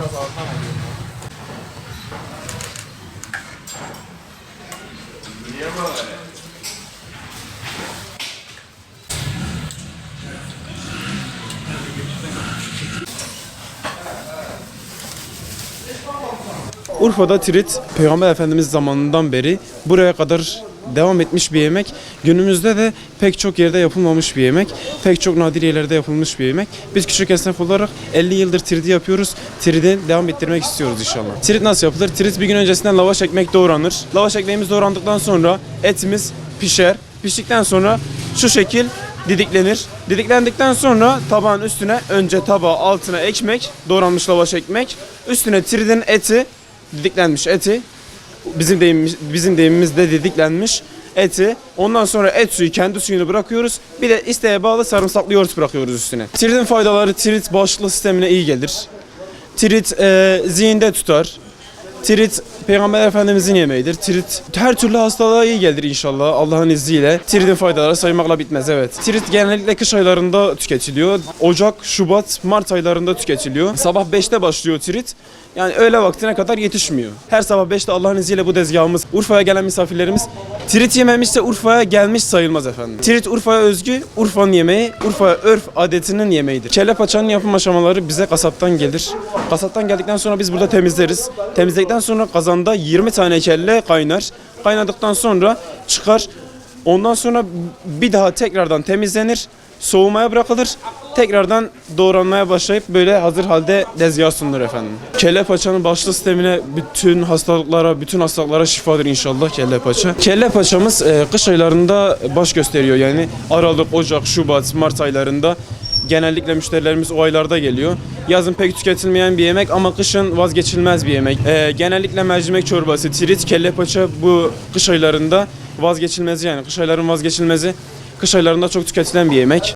Biraz ağırtan oluyor. Urfa'da tirit Peygamber Efendimiz zamanından beri buraya kadar devam etmiş bir yemek. Günümüzde de pek çok yerde yapılmamış bir yemek. Pek çok nadir yerlerde yapılmış bir yemek. Biz küçük esnaf olarak 50 yıldır tiridi yapıyoruz. Tiridi devam ettirmek istiyoruz inşallah. Tirit nasıl yapılır? Tirit bir gün öncesinden lavaş ekmek doğranır. Lavaş ekmeğimiz doğrandıktan sonra etimiz pişer. Piştikten sonra şu şekil didiklenir. Didiklendikten sonra tabağın üstüne önce tabağa altına ekmek, doğranmış lavaş ekmek, üstüne tiridin eti, didiklenmiş eti, bizim deyimimiz, bizim deyimimizde didiklenmiş eti. Ondan sonra et suyu kendi suyunu bırakıyoruz. Bir de isteğe bağlı sarımsaklı yoğurt bırakıyoruz üstüne. Tiridin faydaları tirit bağışıklık sistemine iyi gelir. Tirit e, zihinde tutar. Tirit Peygamber Efendimizin yemeğidir. Tirit her türlü hastalığa iyi gelir inşallah Allah'ın izniyle. Tiritin faydaları saymakla bitmez evet. Tirit genellikle kış aylarında tüketiliyor. Ocak, Şubat, Mart aylarında tüketiliyor. Sabah 5'te başlıyor tirit. Yani öğle vaktine kadar yetişmiyor. Her sabah 5'te Allah'ın izniyle bu dezgahımız Urfa'ya gelen misafirlerimiz tirit yememişse Urfa'ya gelmiş sayılmaz efendim. Tirit Urfa'ya özgü, Urfa'nın yemeği, Urfa örf adetinin yemeğidir. Kelle paçanın yapım aşamaları bize kasaptan gelir. Kasaptan geldikten sonra biz burada temizleriz. Temizledikten sonra kazanda 20 tane kelle kaynar. Kaynadıktan sonra çıkar. Ondan sonra bir daha tekrardan temizlenir. Soğumaya bırakılır. Tekrardan doğranmaya başlayıp böyle hazır halde dezgaha sunulur efendim. Kelle paçanın bağışıklık sistemine bütün hastalıklara, bütün hastalıklara şifadır inşallah kelle paça. Kelle paçamız e, kış aylarında baş gösteriyor yani Aralık, Ocak, Şubat, Mart aylarında genellikle müşterilerimiz o aylarda geliyor. Yazın pek tüketilmeyen bir yemek ama kışın vazgeçilmez bir yemek. E, genellikle mercimek çorbası, tirit, kelle paça bu kış aylarında vazgeçilmezi yani kış ayların vazgeçilmezi. Kış aylarında çok tüketilen bir yemek.